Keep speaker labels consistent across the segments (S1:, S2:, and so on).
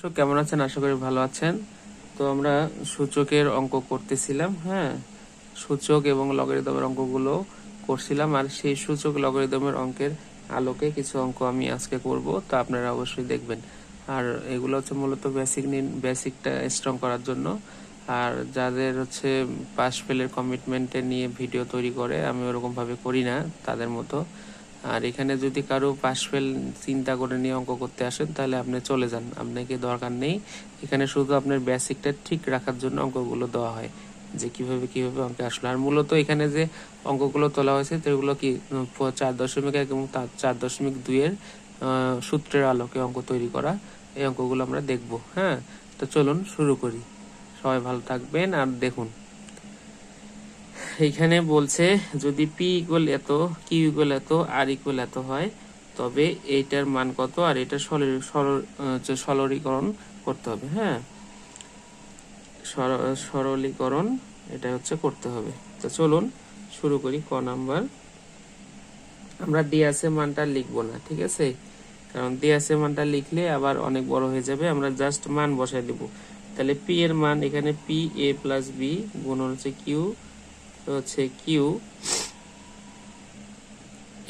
S1: দর্শক, কেমন আছেন? আশা করি ভালো আছেন। তো আমরা সূচকের অঙ্ক করতেছিলাম হ্যাঁ? সূচক এবং লগারিদমের অঙ্কগুলো করছিলাম আর সেই সূচক লগারিদমের অঙ্কের আলোকে কিছু অঙ্ক আমি আজকে করব, তো আপনারা অবশ্যই দেখবেন। আর এগুলো হচ্ছে মূলত বেসিক নিন বেসিকটা স্ট্রং করার জন্য। আর যাদের হচ্ছে পাস ফেলের কমিটমেন্টে নিয়ে ভিডিও তৈরি করে, আমি ওরকমভাবে করি না, তাদের মতো। আর এখানে যদি কারও পাস ফেল চিন্তা করে নিয়ে অঙ্ক করতে আসেন, তাহলে আপনি চলে যান। আপনাকে দরকার নেই। এখানে শুধু আপনার বেসিকটা ঠিক রাখার জন্য অঙ্কগুলো দেওয়া হয়, যে কীভাবে কীভাবে অঙ্কে আসলো। আর মূলত এখানে যে অঙ্কগুলো তোলা হয়েছে সেগুলো কি চার দশমিক এক এবং তার চার দশমিক দুইয়ের সূত্রের আলোকে অঙ্ক তৈরি করা। এই অঙ্কগুলো আমরা দেখব হ্যাঁ? তো চলুন শুরু করি। সবাই ভালো থাকবেন, আর দেখুন। এইখানে বলছে, যদি পি ইকুয়াল এত কিউ ইকুয়াল এত আর ইকুয়াল এত হয়, তবে এইটার মান কত? আর এটা সরলীকরণ করতে হবে হ্যাঁ? সরলীকরণ এটা হচ্ছে করতে হবে। তো চলুন শুরু করি ক নাম্বার। আমরা ডিএসএ মানটা লিখব না, ঠিক আছে? কারণ ডিএসএ মানটা লিখলে আবার অনেক বড় হয়ে যাবে। আমরা জাস্ট মান বসাই দেব। তাহলে পি এর মান এখানে পি এ প্লাস বি গুণন হচ্ছে কিউ হচ্ছে কিউ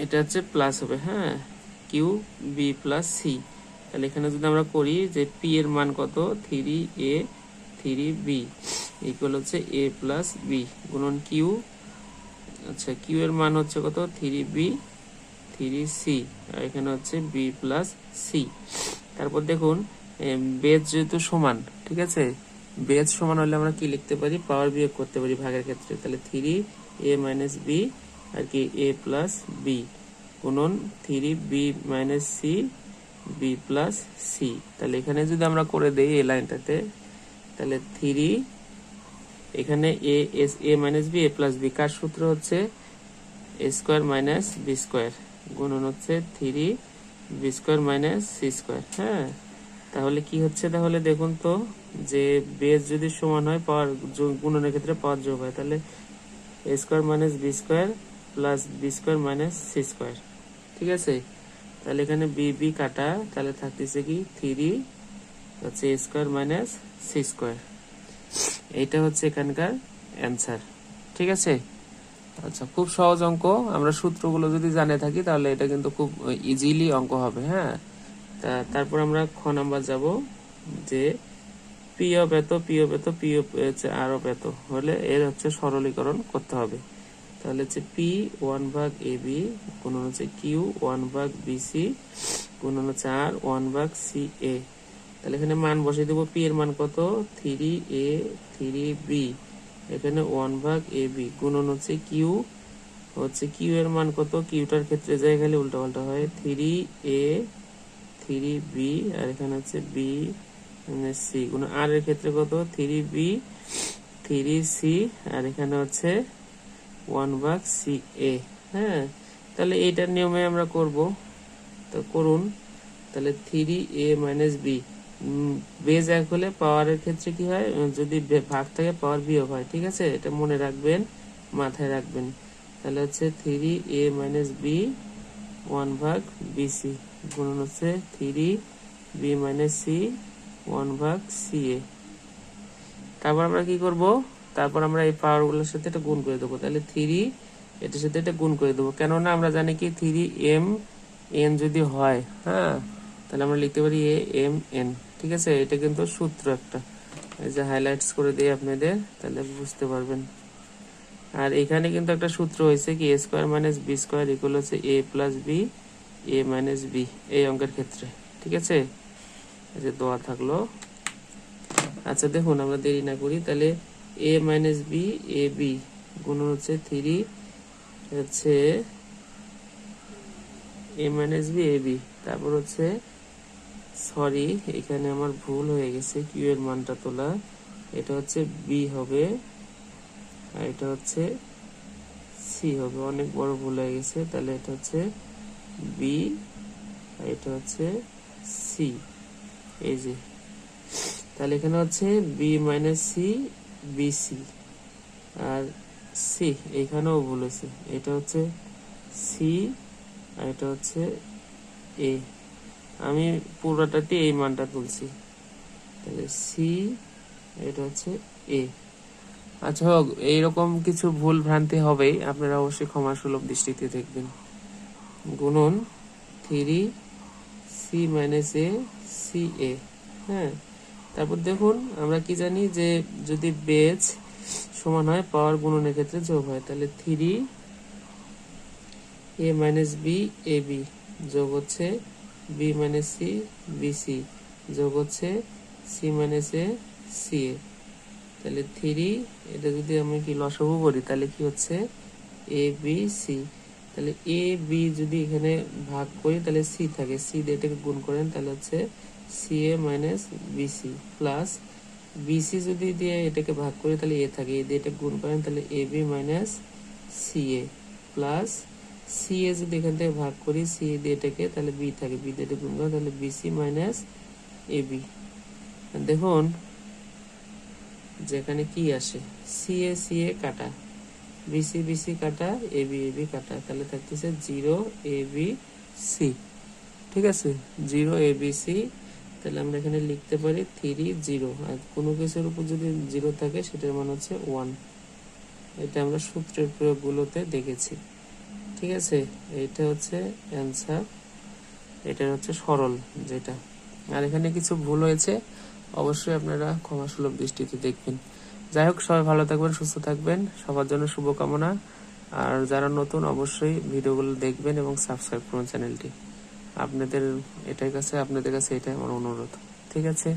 S1: এটা হচ্ছে প্লাস হবে হ্যাঁ? কিউ বি প্লাস সি তাহলে এখানে যদি আমরা করি যে পি এর মান কত? Three A three B equal হচ্ছে এ প্লাস বি গুণন কিউ আচ্ছা কিউ এর মান হচ্ছে কত? থ্রি বি থ্রি সি আর এখানে হচ্ছে বি প্লাস সি তারপর দেখুন বেজ যেহেতু সমান, ঠিক আছে? বেজ সমান হলে আমরা কি লিখতে পারি? পাওয়ার বিয়োগ করতে পারি ভাগের ক্ষেত্রে। তাহলে থ্রি এ মাইনাস বি আর কি এ প্লাস বি গুণন three B minus C B plus C তাহলে এখানে যদি আমরা করে দেই এই লাইনটাতে, তাহলে থ্রি এখানে A S A minus B A plus B কার সূত্র হচ্ছে? A square minus B square গুণন হচ্ছে three B square minus C square হ্যাঁ? তাহলে কি হচ্ছে তাহলে দেখুন তো? যে বেস যদি সমান হয়, পাওয়ার গুণনের ক্ষেত্রে পাওয়ার যোগ হয়, তাহলে A square minus B square plus B square minus C square ঠিক আছে? তাহলে এখানে বি বি কাটা, তাহলে থাকতেছে কি থ্রি হচ্ছে A square minus C square এইটা হচ্ছে এখানকার অ্যান্সার ঠিক আছে? আচ্ছা খুব সহজ অঙ্ক। আমরা সূত্রগুলো যদি জানে থাকি, তাহলে এটা কিন্তু খুব ইজিলি অঙ্ক হবে হ্যাঁ? তারপর আমরা খ নাম্বার যাব যে পি অফ এত পি অফ এত পি অফ হচ্ছে আর অফ এত হলে এর হচ্ছে সরলীকরণ করতে হবে। তাহলে হচ্ছে পি ওয়ান ভাগ এ বি গুণন হচ্ছে কিউ ওয়ান ভাগ বি সি গুণন হচ্ছে আর ওয়ান ভাগ সি এ তাহলে এখানে মান বসিয়ে দেবো পি এর মান কত? থ্রি এ থ্রি বি এখানে ওয়ান ভাগ এ বি গুণন হচ্ছে কিউ হচ্ছে কিউ এর মান কত? কিউটার ক্ষেত্রে যায় খালি উল্টা পাল্টা হয়। থ্রি এ থ্রি বি আর এখানে হচ্ছে বি সি গুণ আর এর ক্ষেত্রে কত? থ্রি বি থ্রি সি আর এখানে হচ্ছে ওয়ান ভাগ সি এ হ্যাঁ? তাহলে এইটার নিয়মে আমরা করব। তো করুন, তাহলে three A minus B base এক হলে পাওয়ারের ক্ষেত্রে কি হয়? যদি ভাগ থাকে পাওয়ার বিয়োগ হয়, ঠিক আছে? এটা মনে রাখবেন, মাথায় রাখবেন। তাহলে হচ্ছে three A minus B one ভাগ বিসি গুণন হচ্ছে three B minus C one ভাগ সি এ তারপর আমরা কি করব? তারপর আমরা এই পাওয়ারগুলোর সাথে এটা গুণ করে দেবো। তাহলে থ্রি এটার সাথে এটা গুণ করে দেবো। কেননা আমরা জানি কি থ্রি এম এন যদি হয় হ্যাঁ তাহলে আমরা লিখতে পারি এ এম এন ঠিক আছে? এটা কিন্তু সূত্র একটা। এই যে হাইলাইটস করে দিই আপনাদের, তাহলে বুঝতে পারবেন। আর এখানে কিন্তু একটা সূত্র হয়েছে কি A square minus B square equal হচ্ছে A plus B A minus B এই অঙ্কের ক্ষেত্রে, ঠিক আছে? যে দোয়া থাকল। আচ্ছা দেখুন, আমরা দেরি না করি। তাহলে A minus B A B গুণ হচ্ছে থ্রি হচ্ছে A minus B A B তারপর হচ্ছে সরি এখানে আমার ভুল হয়ে গেছে কিউ এর মানটা তোলা। এটা হচ্ছে বি হবে, আর এটা হচ্ছে সি হবে। অনেক বড় ভুল হয়ে গেছে। তাহলে এটা হচ্ছে বি আর এটা হচ্ছে সি এই যে। তাহলে এখানে হচ্ছে B minus C B C আর সি এখানেও ভুল হয়েছে। এটা হচ্ছে সি আর এটা হচ্ছে এ আমি পুরোটাতে এই মানটা তুলছি। তাহলে সি এটা হচ্ছে এ আচ্ছা হোক, এইরকম কিছু ভুল ভ্রান্তি হবেই। আপনারা অবশ্যই ক্ষমা সুলভ দৃষ্টিতে দেখবেন। গুণন three C minus A C A হ্যাঁ? তারপর দেখুন, আমরা কি জানি যে যদি বেজ সমান হয়, পাওয়ার গুণনের ক্ষেত্রে যোগ হয়, তাহলে three A minus B A B যোগ হচ্ছে B minus C B C যোগ হচ্ছে C minus A C A তাহলে থ্রি এটা যদি আমি কি লসাগু করি, তাহলে কি হচ্ছে? এ বি সি তাহলে এ বি যদি এখানে ভাগ করি, তাহলে সি থাকে। সি এটাকে গুণ করেন, তাহলে হচ্ছে C A minus BC plus BC যদি দিয়ে এটাকে ভাগ করি, তাহলে এ থাকে। এ দিয়ে এটা গুণ করেন, তাহলে A B minus C A plus C A যদি এখান থেকে ভাগ করি সি এ দিয়ে এটাকে তাহলে বি থাকে। বি দিয়ে গুণ করেন, তাহলে বিসি মাইনাস এ বি দেখুন, যেখানে কি আসে? সি এ সি এ কাটা। বিসি বিসি কাটা এ বি এ বি কাটা। তাহলে থাকতেছে জিরো এ বি সি ঠিক আছে? জিরো এ বি সি তাহলে আমরা এখানে লিখতে পারি থ্রি জিরো আর কোনো কিছুর উপর যদি জিরো থাকে, সেটার মান হচ্ছে ওয়ান এটা আমরা সূত্রের প্রয়োগগুলোতে দেখেছি। ঠিক আছে? এইটা হচ্ছে অ্যান্সার এটা হচ্ছে সরল যেটা। আর এখানে কিছু ভুল হয়েছে, অবশ্যই আপনারা ক্ষমা সুলভ দৃষ্টিতে দেখবেন। যাই হোক, সবাই ভালো থাকবেন, সুস্থ থাকবেন। সবার জন্য শুভকামনা। আর যারা নতুন, অবশ্যই ভিডিওগুলো দেখবেন এবং সাবস্ক্রাইব করুন চ্যানেলটি। আপনাদের এটাই কাছে, আপনাদের কাছে এটাই আমার অনুরোধ। ঠিক আছে?